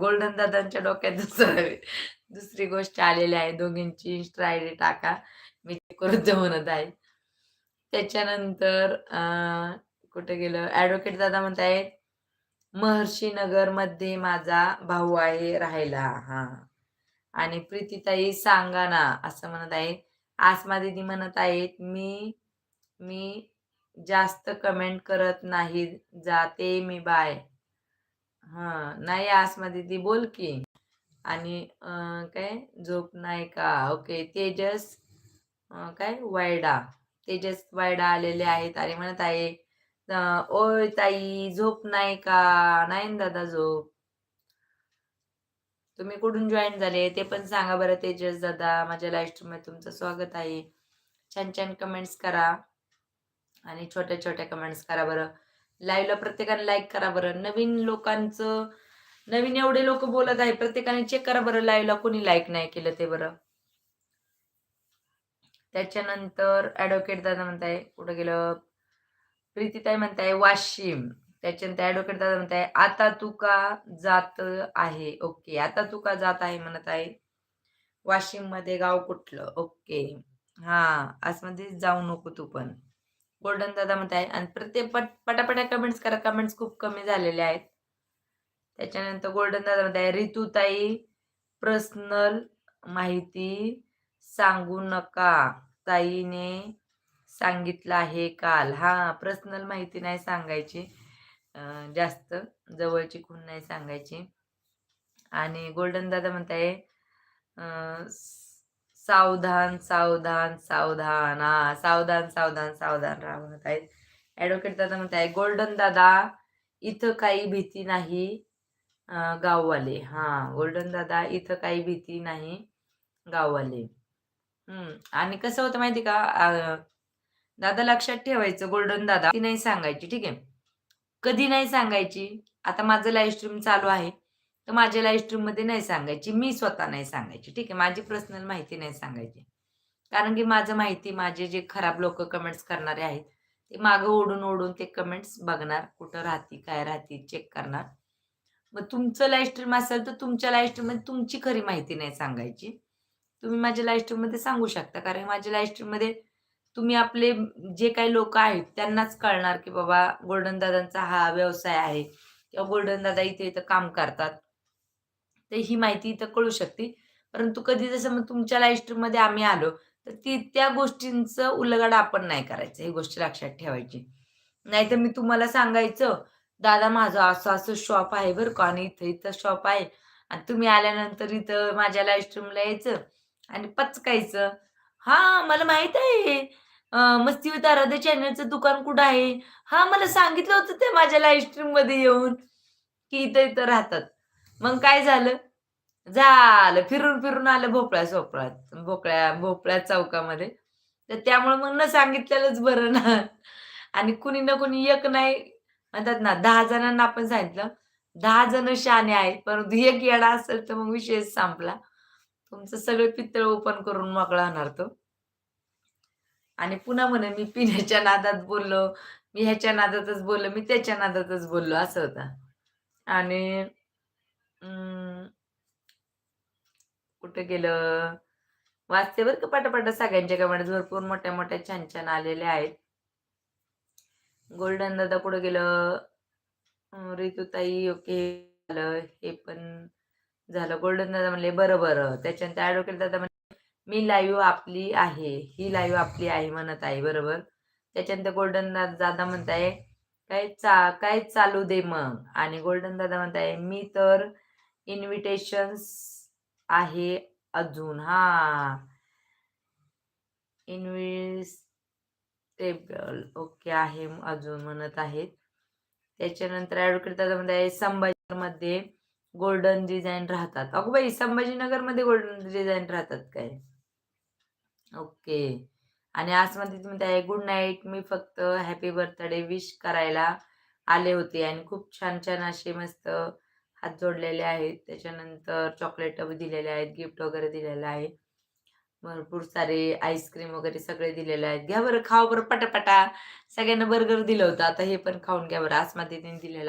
Golden दादांच्या डोक्यात दुसरं दुसरी गोष्ट आलेली आहे. दोघींची इन्स्टा आय डी टाका. मी ते करून म्हणत आहे. त्याच्यानंतर कुठे गेलं? ऍडव्होकेट दादा म्हणत आहेत महर्षी नगरमध्ये माझा भाऊ आहे राहायला. हा. आणि प्रीतीताई सांगा ना असं म्हणत आहे. आसमा दिदी म्हणत आहेत मी मी जास्त कमेंट करत नाही. जाते मी बाय. हा नाही आसमा दिदी बोल की. आणि काय? झोप नाही का? ओके तेजस काय? वायडा. तेजस वायडा आलेले आहेत. आणि म्हणत आहे ओय ताई झोप नाही का? नाही दादा झोप. तुम्ही कुठून जॉईन झाले? ते पण सांगा बरं तेजस दादा. माझ्या लाईव्ह स्ट्रीम तुमचं स्वागत आहे. छान छान कमेंट्स करा. आणि छोट्या छोट्या कमेंट्स करा बरं. लाईव्हला प्रत्येकाने लाईक करा बरं. नवीन लोकांचं नवीन एवढे लोक बोलत आहे प्रत्येकाने चेक करा बरं लाईव्हला कोणी लाईक नाही केलं ते बरं. त्याच्यानंतर ऍडव्होकेट दादा म्हणताय कुठं गेलं? प्रीतीताई म्हणताय वाशिम. त्याच्यानंतर ऍडव्होकेट दादा म्हणताय आता तू का जात आहे? ओके आता तू का जात आहे म्हणत आहे? वाशिममध्ये गाव कुठलं? ओके हा आसमध्ये जाऊ नको तू पण. गोल्डन दादा म्हणताय आणि प्रत्येक पट पटापटा कमेंट्स करा. कमेंट्स खूप कमी झालेले आहेत. त्याच्यानंतर गोल्डन दादा म्हणताय ऋतुताई पर्सनल माहिती सांगू नका. ताईने सांगितलं आहे काल. हा पर्सनल माहिती नाही सांगायची. जास्त जवळची खूण नाही सांगायची. आणि गोल्डन दादा म्हणताय आहे सावधान सावधान सावधान. हा सावधान सावधान सावधान राहा म्हणत आहेत. ऍडव्होकेट दादा म्हणताय गोल्डन दादा इथं काही भीती नाही गाववाले. हा गोल्डन दादा इथं काही भीती नाही गाववाले. हम्म आणि कसं होतं माहिती का? दादा लक्षात ठेवायचं गोल्डन दादा ती नाही सांगायची. ठीक आहे. कधी नाही सांगायची. आता माझं लाईव्ह स्ट्रीम चालू आहे. तर माझ्या लाईव्ह स्ट्रीममध्ये नाही सांगायची. मी स्वतः नाही सांगायची. ठीक आहे? माझी पर्सनल माहिती नाही सांगायची. कारण की माझं माहिती माझे जे खराब लोक कमेंट्स करणारे आहेत ते मागं ओढून ओढून ते कमेंट्स बघणार. कुठं राहती काय राहती चेक करणार. मग तुमचं लाईव्ह स्ट्रीम असेल तर तुमच्या लाईव्ह स्ट्रीममध्ये तुमची खरी माहिती नाही सांगायची. तुम्ही माझ्या लाईव्ह स्ट्रीममध्ये सांगू शकता. कारण माझ्या लाईव्ह स्ट्रीममध्ये तुम्ही आपले जे काही लोक आहेत त्यांनाच कळणार की बाबा गोल्डन दादांचा हा व्यवसाय आहे. किंवा गोल्डन दादा इथे इथं काम करतात. तर ही माहिती इथं कळू शकते. परंतु कधी जसं मग तुमच्या लाईव्ह स्ट्रीममध्ये आम्ही आलो तर ती त्या गोष्टींचं उलगडा आपण नाही करायचं ही गोष्ट लक्षात ठेवायची. नाहीतर मी तुम्हाला सांगायचं दादा माझं असं असं शॉप आहे बरं का आणि इथं इथं शॉप आहे. आणि तुम्ही आल्यानंतर इथं माझ्या लाईव्ह यायचं आणि पचकायचं. हा मला माहीत आहे. मस्ती विथ आराध्य चॅनलचं दुकान कुठं आहे? हा मला सांगितलं होतं ते माझ्या लाईव्ह स्ट्रीममध्ये येऊन की इथं इथं राहतात. मग काय झालं? झालं. फिरून फिरून आलं भोपळ्या सोपळ्यात भोपळ्या भोपळ्या चौकामध्ये. तर त्यामुळे मग न सांगितलेलंच बरं ना. आणि कुणी ना कुणी एक नाही. म्हणतात ना दहा जणांना आपण सांगितलं दहा जण शाने आहेत परंतु एक येडा असेल तर मग विषय संपला. तुमचं सगळं पितळ ओपन करून मोकळा होणार तो. आणि पुन्हा म्हणे मी पिण्याच्या नादात बोललो मी ह्याच्या नादातच बोललो मी त्याच्या नादातच बोललो असं होतं. आणि कुठे गेलं? वाचते बरं का पटापटा सगळ्यांच्या कमेंट्स भरपूर मोठ्या मोठ्या छान छान आलेल्या आहेत. गोल्डन दादा कुठं गेलं? रितुताई ओके. झालं. हे पण झालं. गोल्डन दादा म्हणले बरं बरं. त्याच्यानंतर ॲडव्होकेट दादा म्हणले मी लाईव्ह आपली आहे. ही लाईव्ह आपली आहे म्हणत आहे. बरोबर? त्याच्यानंतर गोल्डन दादा म्हणताय काय चा काय चालू दे मग? आणि गोल्डन दादा म्हणताय मी तर इन्व्हिटेशन्स आहे अजून हा. इन्व्हिटेबल ओके आहे अजून म्हणत आहेत. त्याच्यानंतर ॲडव्होकेट दादा संभाजीनगरमध्ये गोल्डन डिझाईन राहतात. अगो बाई संभाजीनगरमध्ये गोल्डन डिझाईन राहतात काय? ओके. आणि आजमध्ये तुम्ही आहे गुड नाईट मी फक्त हॅपी बर्थडे विश करायला आले होते. आणि खूप छान छान असे मस्त हात जोडलेले आहेत. त्याच्यानंतर चॉकलेट दिलेले आहेत. गिफ्ट वगैरे दिलेलं आहे. भरपूर सारे आईस्क्रीम वगैरे सगळे दिलेले आहेत. घ्या बरं खाव बरं पटापटा. सगळ्यांना बर्गर दिलं होतं. आता हे पण खाऊन घ्या बरं. आसमातीने दिलेलं आहे.